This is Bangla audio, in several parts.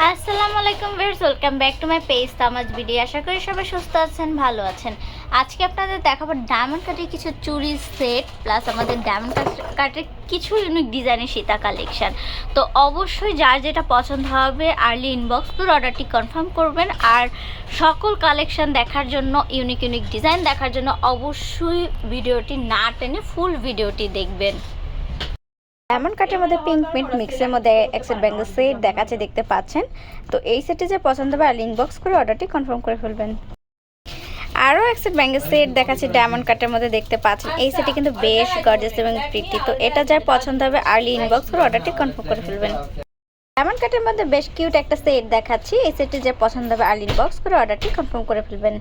আসসালামু আলাইকুম viewers welcome back to my page তামাজ video আশা করি সবাই সুস্থ আছেন, ভালো আছেন। আজকে আপনাদের দেখাবো ডায়মন্ড কাটের কিছু চুরি সেট প্লাস আমাদের ডায়মন্ড কাটের কিছু ইউনিক ডিজাইনের সীতা কালেকশান তো অবশ্যই যার যেটা পছন্দ হবে আর্লি ইনবক্স করে অর্ডারটি কনফার্ম করবেন। আর সকল কালেকশান দেখার জন্য ইউনিক ইউনিক ডিজাইন দেখার জন্য অবশ্যই ভিডিওটি না টেনে ফুল ভিডিওটি দেখবেন। ডায়মন্ড কাটের মধ্যে পিঙ্ক মিন্ট মিক্সের মধ্যে এক্সেট ব্যাঙ্গল সেট দেখাচ্ছে, দেখতে পাচ্ছেন। তো এই সেটটি যে পছন্দ হবে আর ইনবক্স করে অর্ডারটি কনফার্ম করে ফেলবেন। আরও এক্সেট ব্যাঙ্গল সেট দেখাচ্ছে ডায়মন্ড কাটের মধ্যে দেখতে পাচ্ছেন। এই সেটটি কিন্তু বেশ গর্জেস এবং প্রিটি তো এটা যার পছন্দ হবে আর্লি ইনবক্স করে অর্ডারটি কনফার্ম করে ফেলবেন। ডায়মন্ড কাটের মধ্যে বেশ কিউট একটা সেট দেখাচ্ছি। এই সেটটি যে পছন্দ হবে আর্লি ইনবক্স করে অর্ডারটি কনফার্ম করে ফেলবেন।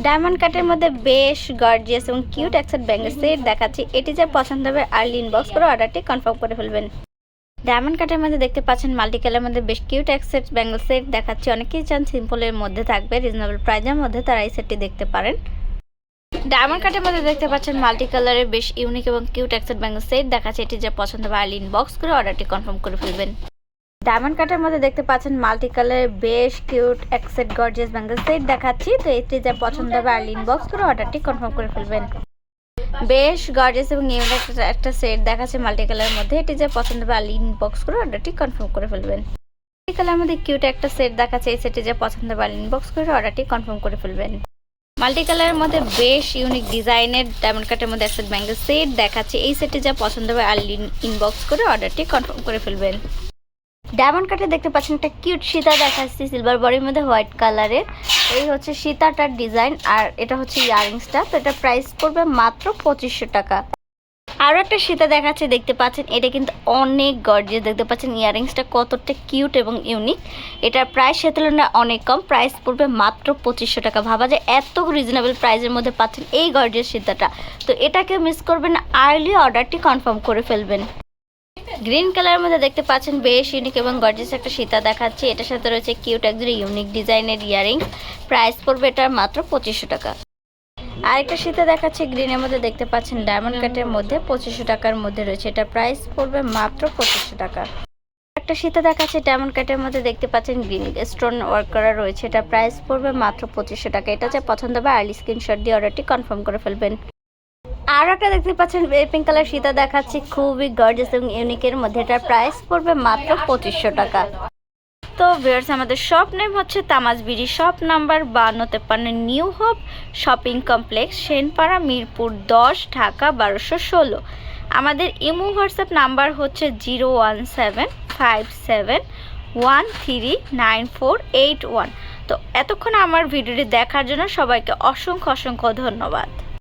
ডায়মন্ড কাটের মধ্যে বেশ গর্জিয়াস এবং কিউট অ্যাক্সেট ব্যাঙ্গেল সেট দেখাচ্ছি। এটি যা পছন্দ হবে আর্লি ইনবক্স করে অর্ডারটি কনফার্ম করে ফেলবেন। ডায়মন্ড কাটের মধ্যে দেখতে পাচ্ছেন মাল্টি কালারের মধ্যে বেশ কিউট অ্যাক্সেট ব্যাঙ্গেল সেট দেখাচ্ছি। অনেকেই চান সিম্পলের মধ্যে থাকবে রিজনেবল প্রাইজের মধ্যে তারা এই সেটটি দেখতে পারেন। ডায়মন্ড কাটের মধ্যে দেখতে পাচ্ছেন মাল্টি কালারের বেশ ইউনিক এবং কিউট অ্যাক্সেট ব্যাঙ্গেল সেট দেখাচ্ছে। এটি যে পছন্দ হবে আর্লি ইনবক্স করে অর্ডারটি কনফার্ম করে ফেলবেন। ডায়মন্ড কাটের মধ্যে দেখতে পাচ্ছেন মাল্টি কালারের বেশ কিউট এক্সেট গর্জিয়াস ব্যাঙ্গেল সেট দেখাচ্ছি। তো এটি যা পছন্দ হবে, আর ইনবক্স করে অর্ডারটি কনফার্ম করে ফেলবেন। বেশ গর্জিয়াস এবং ইউনিক একটা সেট দেখাচ্ছে মাল্টি কালারের মধ্যে। এটি যা পছন্দ হবে, আর ইনবক্স করে অর্ডারটি কনফার্ম করে ফেলবেন। মাল্টি কালারের মধ্যে কিউট একটা সেট দেখাচ্ছে, এই সেটটি যা পছন্দ হবে, আর ইনবক্স করে অর্ডারটি কনফার্ম করে ফেলবেন। মাল্টি কালারের মধ্যে বেশ ইউনিক ডিজাইনের ডায়মন্ড কাটের মধ্যে একটা ব্যাঙ্গেল সেট দেখাচ্ছে। এই সেটটি যা পছন্দ হবে, আর ইনবক্স করে অর্ডারটি কনফার্ম করে ফেলবেন। ডায়মন্ড কাটে দেখতে পাচ্ছেন, একটা কিউট সীতা দেখাচ্ছি সিলভার বডির মধ্যে হোয়াইট কালারের এই হচ্ছে সীতাটার ডিজাইন আর এটা হচ্ছে ইয়ারিংসটা তো এটা প্রাইস পড়বে মাত্র পঁচিশশো টাকা। আরও একটা সীতা দেখাচ্ছে, দেখতে পাচ্ছেন, এটা কিন্তু অনেক গর্জিয়াস দেখতে পাচ্ছেন ইয়ারিংসটা কতটা কিউট এবং ইউনিক এটার প্রাইস সে তুলনায় অনেক কম প্রাইস পড়বে মাত্র পঁচিশশো টাকা। ভাবা যায় এত রিজনেবল প্রাইসের মধ্যে পাচ্ছেন এই গর্জিয়াস সীতাটা। তো এটাকে মিস করবেন আর্লি অর্ডারটি কনফার্ম করে ফেলবেন। গ্রিন কালারের মধ্যে দেখতে পাচ্ছেন বেশ ইউনিক এবং গর্জিয়াস একটা সীতা দেখাচ্ছি। এটার সাথে রয়েছে কিউট একজন ইউনিক ডিজাইনের ইয়ারিংস প্রাইস পড়বে এটার মাত্র পঁচিশশো টাকা। আরেকটা সীতা দেখাচ্ছে গ্রিনের মধ্যে দেখতে পাচ্ছেন ডায়মন্ড কাটের মধ্যে পঁচিশশো টাকার মধ্যে রয়েছে। এটা প্রাইস পড়বে মাত্র পঁচিশশো টাকা। একটা সীতা দেখাচ্ছে ডায়মন্ড কাটের মধ্যে দেখতে পাচ্ছেন গ্রিন স্টোন ওয়ার্ক করা রয়েছে। এটা প্রাইস পড়বে মাত্র পঁচিশশো টাকা। এটা যে পছন্দ হবে আর্লি স্ক্রিনশট দিয়ে অর্ডারটি কনফার্ম করে ফেলবেন। আর একটা দেখতে পাচ্ছেন পিঙ্ক কালার সীতা দেখাচ্ছি, খুবই গর্জিয়াস এবং ইউনিকের মধ্যে। এটার প্রাইস পড়বে মাত্র পঁচিশশো টাকা। তো ভিউয়ার্স আমাদের শপ নেম হচ্ছে তামাজ বিড়ি শপ নাম্বার বান্ন তেপান্ন New Hope shopping complex, Senpara, Mirpur দশ, ঢাকা বারোশো ষোলো। আমাদের ইমো হোয়াটসঅ্যাপ নাম্বার হচ্ছে zero one seven five seven one three nine four eight one. তো এতক্ষণ আমার ভিডিওটি দেখার জন্য সবাইকে অসংখ্য অসংখ্য ধন্যবাদ।